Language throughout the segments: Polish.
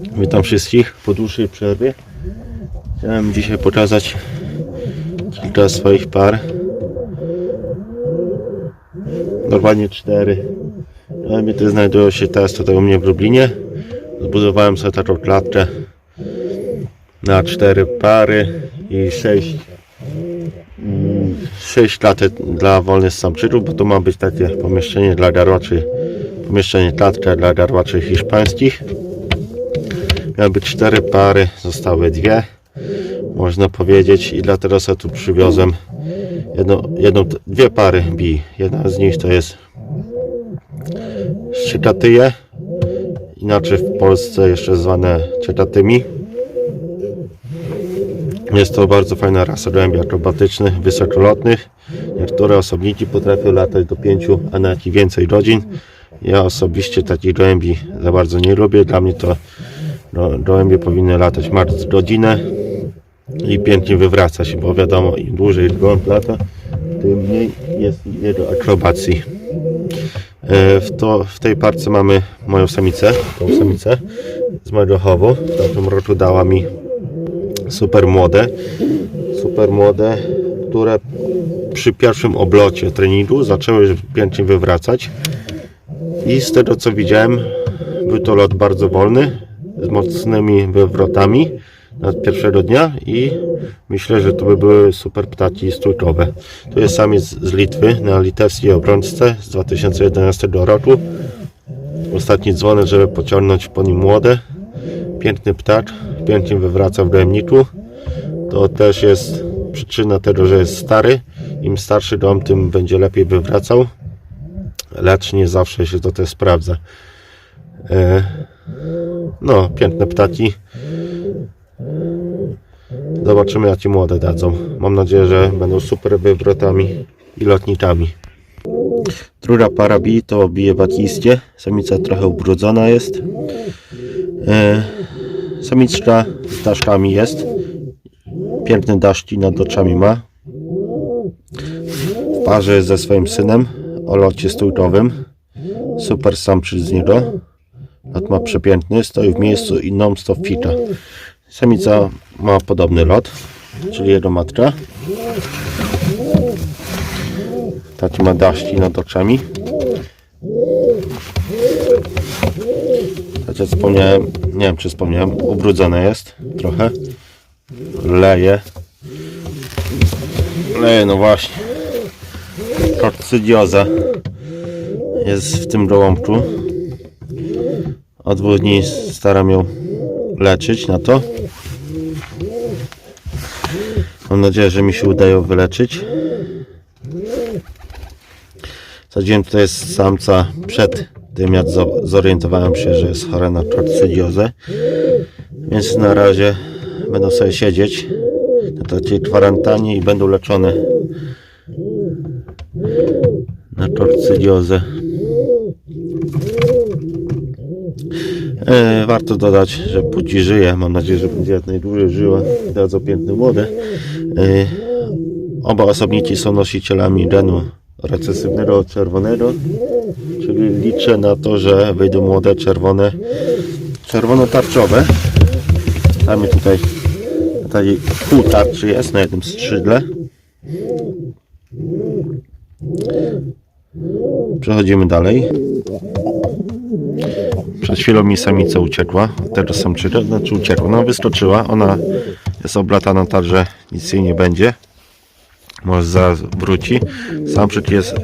Witam wszystkich po dłuższej przerwie. Chciałem dzisiaj pokazać kilka swoich par. Normalnie cztery. Gołębie te znajdują się teraz tutaj u mnie w Lublinie. Zbudowałem sobie taką klatkę na cztery pary i sześć mm, sześć klatek dla wolnych samczyków, bo to ma być takie pomieszczenie dla garłaczy pomieszczenie klatka dla garłaczy hiszpańskich Miały być cztery pary, zostały dwie, można powiedzieć, i dlatego sobie tu przywiozłem jedną, jedną, dwie pary bi. Jedna z nich to jest Ciekatyje, inaczej w Polsce jeszcze zwane ciekatymi. Jest to bardzo fajna rasa gołębi akrobatycznych, wysokolotnych. Niektóre osobniki potrafią latać do 5, a nawet i więcej godzin. Ja osobiście takich gołębi za bardzo nie lubię. Dla mnie to Go- Gołębie powinny latać max godzinę i pięknie wywraca się, bo wiadomo, im dłużej gołąb lata, tym mniej jest jego akrobacji. E, W, to, w tej parce mamy moją samicę, tą samicę z mojego chowu. W tamtym roku dała mi super młode, super młode, które przy pierwszym oblocie treningu zaczęły pięknie wywracać. I z tego co widziałem, był to lot bardzo wolny, z mocnymi wywrotami na pierwszego dnia i myślę, że to by były super ptaki stójkowe. To jest samiec z Litwy na litewskiej obrączce z 2011 roku. Ostatni dzwonek, żeby pociągnąć po nim młode. Piękny ptak, pięknie wywraca w gołębniku. To też jest przyczyna tego, że jest stary. Im starszy dom, tym będzie lepiej wywracał. Lecz nie zawsze się to też sprawdza. E, no, piękne ptaki. Zobaczymy, jakie młode dadzą. Mam nadzieję, że będą super wywrotami i lotnikami. Druga para bi to bije batistie. Samica trochę ubrudzona jest. E, samiczka z daszkami jest. Piękne daszki nad oczami ma. W parze ze swoim synem o locie stójkowym. Super samczyk z niego. Lot ma przepiękny, stoi w miejscu i non-stop fika. Samica ma podobny lot, czyli jego matka. Taki ma daszki nad oczami. Tak jak wspomniałem, nie wiem czy wspomniałem, ubrudzone jest trochę. Leje. Leje, no właśnie. Korcydioza jest w tym gołąbku. Od dwóch dni staram ją leczyć na to. Mam nadzieję, że mi się uda ją wyleczyć. Sadziłem tutaj jest samca przed tym, jak zo- zorientowałem się, że jest chora na korcydiozę. Więc na razie będą sobie siedzieć na takiej kwarantannie i będą leczone na korcydiozę. E, warto dodać, że płci żyje. Mam nadzieję, że będzie jak najdłużej żyła. Dadzą piękne młode. E, oba osobniki są nosicielami genu recesywnego czerwonego, czyli liczę na to, że wyjdą młode czerwone, czerwono-tarczowe. Mamy tutaj tutaj pół tarczy jest na jednym skrzydle. Przechodzimy dalej. Przed chwilą mi samica uciekła, teraz samczyka, znaczy uciekła, no wyskoczyła, ona jest oblatana tak, że nic jej nie będzie. Może zaraz wróci. Samczyk jest,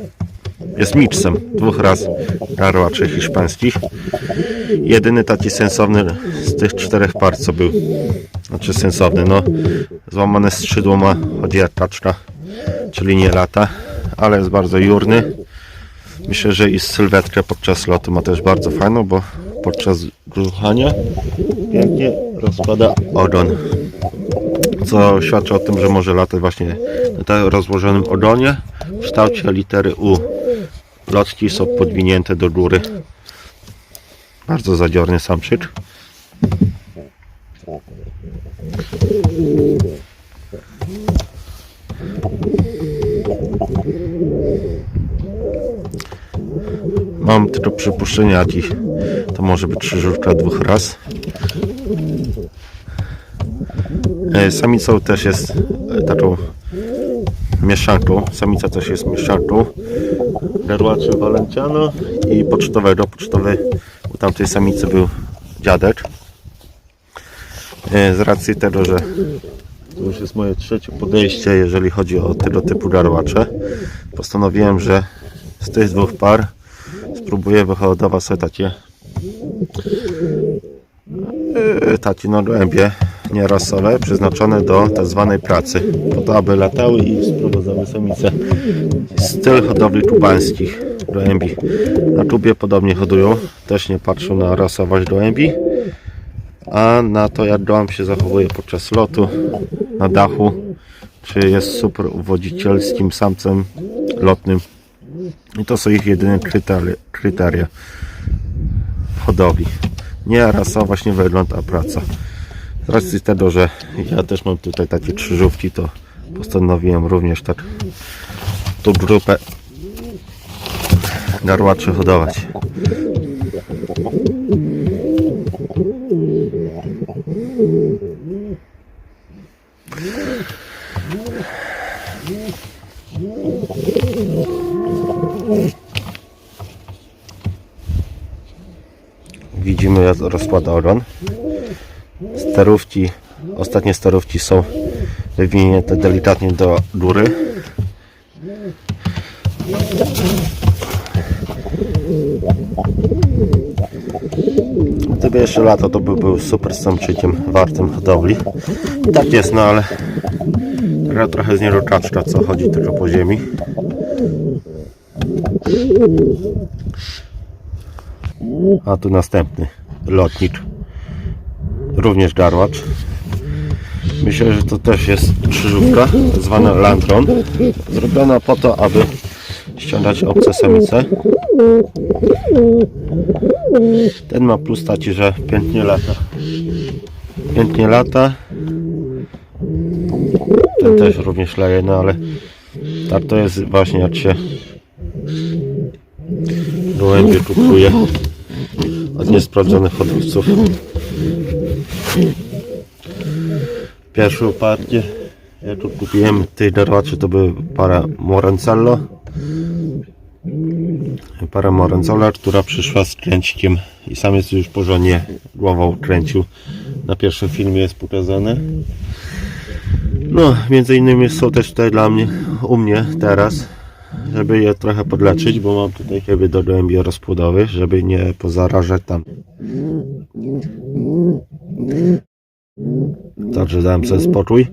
jest miksem dwóch raz garłaczy hiszpańskich. Jedyny taki sensowny z tych czterech par, co był. Znaczy sensowny, no złamane skrzydło ma, chodzi jak czyli nie lata, ale jest bardzo jurny. Myślę, że i sylwetkę podczas lotu ma też bardzo fajną, bo podczas gruchania pięknie rozkłada ogon. Co świadczy o tym, że może latać właśnie na rozłożonym ogonie w kształcie litery U. Lotki są podwinięte do góry. Bardzo zadziorny samczyk. Mam tylko przypuszczenie, jaki to może być krzyżówka dwóch raz. E, Samicą też jest e, taką mieszanką. Samica też jest mieszanką. Garłaczy Valenciano i pocztowego. Pocztowy u tamtej samicy był dziadek. E, Z racji tego, że to już jest moje trzecie podejście, jeżeli chodzi o tego typu garłacze, postanowiłem, że z tych dwóch par spróbuję wyhodować sobie takie takie no gołębie nierasole przeznaczone do tak zwanej pracy. Po to, aby latały i sprowadzały samice styl hodowli kubańskich gołębi. Na tubie podobnie hodują też nie patrzą na rasowość gołębi. A na to jak gołąb się zachowuje podczas lotu na dachu czy jest super uwodzicielskim samcem lotnym i to są ich jedyne kryteria, hodowli nie rasowość, nie wygląd, a praca z racji tego, że ja też mam tutaj takie krzyżówki, to postanowiłem również tak tą grupę garłaczy hodować. Widzimy jak rozkłada ogon. Starówki, ostatnie starówki są wywinięte delikatnie do góry. Gdyby jeszcze lato, to by był super samczykiem wartym hodowli. Tak jest, no ale gra trochę z niego kaczka, co chodzi tylko po ziemi. A tu następny lotnik również garłacz. Myślę, że to też jest krzyżówka, zwana Landron, zrobiona po to, aby ściągać obce samice. Ten ma plus taki, że pięknie lata. Pięknie lata. Ten też również leje, no ale tak to jest właśnie jak się gołębie kupuje od niesprawdzonych hodowców. Pierwszą partię, jaką kupiłem tej darłaczy, to były para Morencello. Para Morencello, która przyszła z kręcikiem i sam jest już porządnie głową kręcił. Na pierwszym filmie jest pokazane. No, między innymi są też tutaj dla mnie, u mnie teraz, żeby je trochę podleczyć, bo mam tutaj chyby do gołębi rozpłodowych, żeby nie pozarażać tam. Także dałem sobie spokój.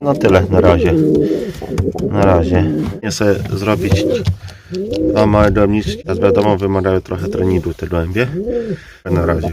No tyle na razie. Na razie. Nie sobie zrobić dwa małe dojemniczki. Teraz wiadomo wymagają trochę treningu te gołębie. Na razie.